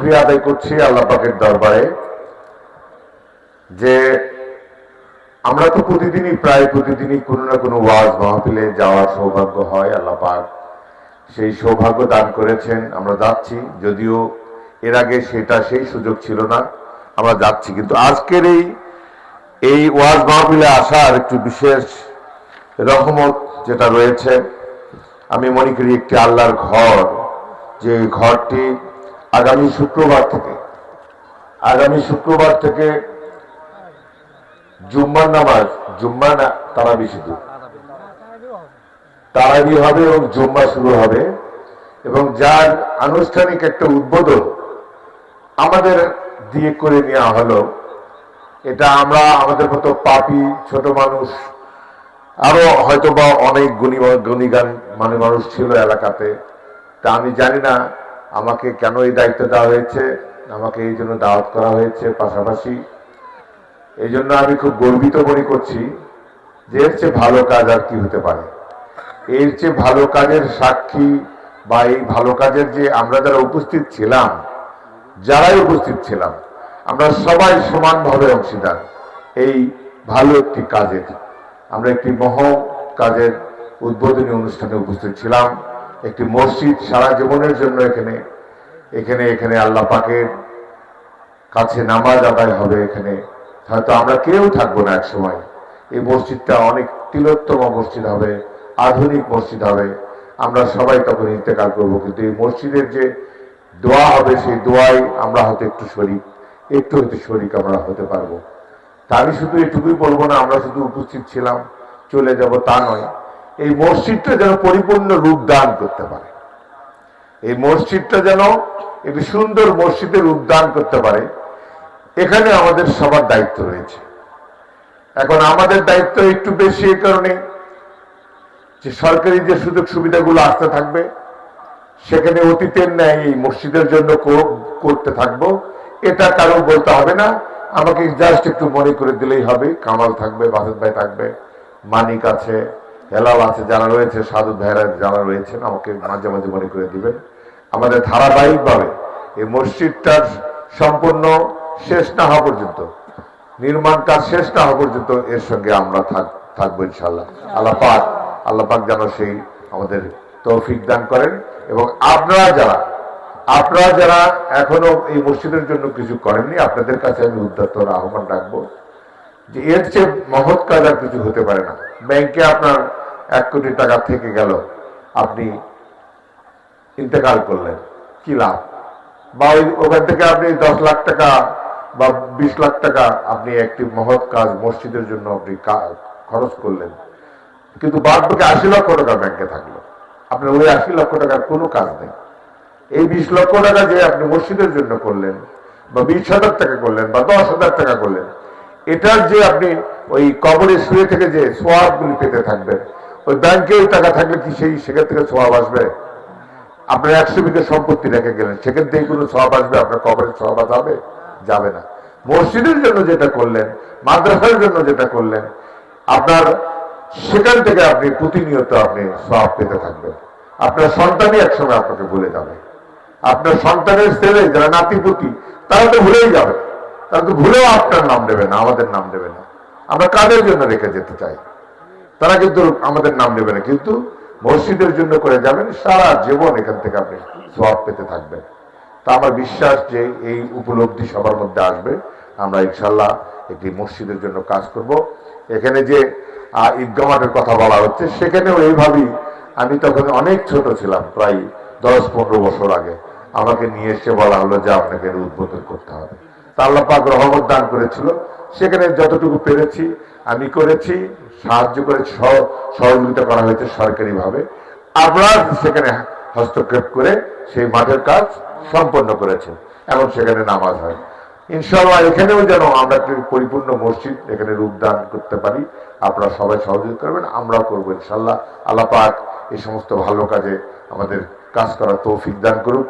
শুক্রিয়া আদায় করছি আল্লাহ পাকের দরবারে যে আমরা তো প্রতিদিনই প্রায় প্রতিদিনই কোনো না কোনো ওয়াজ মাহফিলে যাওয়ার সৌভাগ্য হয়, আল্লাহ পাক সেই সৌভাগ্য দান করেছেন, আমরা যাচ্ছি। যদিও এর আগে সেটা সেই সুযোগ ছিল না, আমরা যাচ্ছি। কিন্তু আজকের এই এই ওয়াজ মাহফিলে আসার একটু বিশেষ রহমত যেটা রয়েছে, আমি মনে করি একটি আল্লাহর ঘর, যে ঘরটি আগামী শুক্রবার থেকে, আগামী শুক্রবার থেকে জুম্মার নামাজ জুম্মা না, তারাবি শুধু। তারাবি হবে এবং জুম্মা শুরু হবে। এবং যার আনুষ্ঠানিক একটা উদ্বোধন আমাদের দিয়ে করে নেওয়া হলো, এটা আমরা আমাদের মতো পাপি, ছোট মানুষ, আরও হয়তো বা অনেক গুণী, গুণীগান মানে মানুষ ছিল এলাকাতে। তা আমি জানি না আমাকে কেন এই দায়িত্ব দেওয়া হয়েছে? আমাকে এই জন্য দাওয়াত করা হয়েছে পাশাপাশি। এই জন্য আমি খুব গর্বিত মনে করছি যে এর চেয়ে ভালো কাজ আর কি হতে পারে। এর চেয়ে ভালো কাজের সাক্ষী বা এই ভালো কাজের যে আমরা যারা উপস্থিত ছিলাম, যারাই উপস্থিত ছিলাম, আমরা সবাই সমানভাবে অংশীদার। এই ভালো একটি কাজের, আমরা একটি মহৎ কাজের উদ্বোধনী অনুষ্ঠানে উপস্থিত ছিলাম। একটি মসজিদ সারা জীবনের জন্য এখানে। এখানে এখানে আল্লাহ পাকের কাছে নামাজ আদায় হবে এখানে। হয়তো আমরা কেউ থাকব না এক সময় এই মসজিদটা অনেক তিলোত্তম মসজিদ হবে, আধুনিক মসজিদ হবে। আমরা সবাই তখন ইন্তেকাল করব, কিন্তু এই মসজিদের যে দোয়া হবে, সেই দোয়াই আমরা হয়তো একটু শরিক, একটু হয়তো শরিক আমরা হতে পারব। তা আমি শুধু এটুকুই বলব না, আমরা শুধু উপস্থিত ছিলাম, চলে যাব তা নয়। এই মসজিদটা যেন পরিপূর্ণ রূপ দান করতে পারে। এই মসজিদটা যেন একটি সুন্দর মসজিদের উদ্যান করতে পারে। এখানে আমাদের সবার দায়িত্ব রয়েছে। এখন আমাদের দায়িত্ব একটু বেশি এই কারণে যে সরকারি যে সুযোগ সুবিধাগুলো আসতে থাকবে, সেখানে অতীতের ন্যায় এই মসজিদের জন্য করতে থাকব। এটা কারও বলতে হবে না। আমাকে জাস্ট একটু মনে করে দিলেই হবে। কামাল থাকবে, বাসেদ ভাই থাকবে, মানিক আছে হেলাল আছে, যারা রয়েছে, সাধু ভাইরা যারা রয়েছেন, আমাকে মাঝে মাঝে মনে করে দিবেন। আমাদের ধারাবাহিকভাবে এই মসজিদটার সম্পূর্ণ শেষ না হওয়া পর্যন্ত নির্মাণ কাজ শেষ না হওয়া পর্যন্ত এর সঙ্গে আমরা থাক- থাকব ইনশাল্লাহ আল্লাহ পাক আল্লাহ পাক যেন সেই আমাদের তৌফিক দান করেন। এবং আপনারা যারা আপনারা যারা এখনও এই মসজিদের জন্য কিছু করেননি, আপনাদের কাছে আমি উদ্যত্তর আহ্বান রাখব যে এর চেয়ে মহৎ কাজ আর কিছু হতে পারে না। ব্যাংকে আপনার এক কোটি টাকা থেকে গেল। আপনি ইন্তেকাল করলেন। কি লাভ? বা ওই ওখান থেকে আপনি দশ লাখ টাকা বা বিশ লাখ টাকা আপনি একটি মহৎ কাজ মসজিদের জন্য আপনি খরচ করলেন। কিন্তু বাদ বাকি আশি লক্ষ টাকা ব্যাংকে থাকল। আপনার ওই আশি লক্ষ টাকার কোনো কাজ নেই। এই বিশ লক্ষ টাকা যে আপনি মসজিদের জন্য করলেন বা বিশ হাজার টাকা করলেন বা দশ হাজার টাকা করলেন, এটার যে আপনি ওই কবরে শুয়ে থেকে যে সোয়াবগুলি পেতে থাকবেন ওই ব্যাংকে ওই টাকা থাকলে কি সেই সেখান থেকে সোয়াব আসবে? আপনার একশো বিঘা সম্পত্তি রেখে গেলেন, সেখান থেকে কোনো সব আসবে, আপনার কবরের সব যাবে? যাবে না। মসজিদের জন্য যেটা করলেন, মাদ্রাসার জন্য যেটা করলেন, আপনার সেখান থেকে আপনি প্রতিনিয়ত আপনি সব পেতে থাকবেন। আপনার সন্তানই একসময় আপনাকে ভুলে যাবে। আপনার সন্তানের ছেলে যারা নাতিপুতি, তারা তো ভুলেই যাবে। তারা তো ভুলেও আপনার নাম দেবে না, আমাদের নাম দেবে না। আমরা কাদের জন্য রেখে যেতে চাই? তারা কিন্তু আমাদের নাম নেবে না। কিন্তু মসজিদের জন্য করে যাবেন, সারা জীবন এখান থেকে আপনি সব পেতে থাকবেন। তা আমার বিশ্বাস যে এই উপলব্ধি সবার মধ্যে আসবে। আমরা ইনশাল্লাহ একটি মসজিদের জন্য কাজ করব। এখানে যে ঈদগাহ কথা বলা হচ্ছে, সেখানেও এইভাবেই আমি তখন অনেক ছোট ছিলাম, প্রায় দশ পনেরো বছর আগে। আমাকে নিয়ে এসে বলা হলো যে আপনাকে উদ্বোধন করতে হবে। পাক রহমত দান করেছিল। সেখানে যতটুকু পেরেছি, আমি করেছি, সাহায্য করেছি সহযোগিতা করা হয়েছে সরকারিভাবে। আপনারা সেখানে হস্তক্ষেপ করে সেই মাঠের কাজ সম্পন্ন করেছেন এবং সেখানে নামাজ হয়। ইনশাল্লাহ এখানেও যেন আমরা একটি পরিপূর্ণ মসজিদ এখানে রূপদান করতে পারি। আপনারা সবাই সহযোগিতা করবেন, আমরাও করব ইনশাল্লাহ আল্লাহ পাক এই সমস্ত ভালো কাজে আমাদের কাজ করার তৌফিক দান করুক।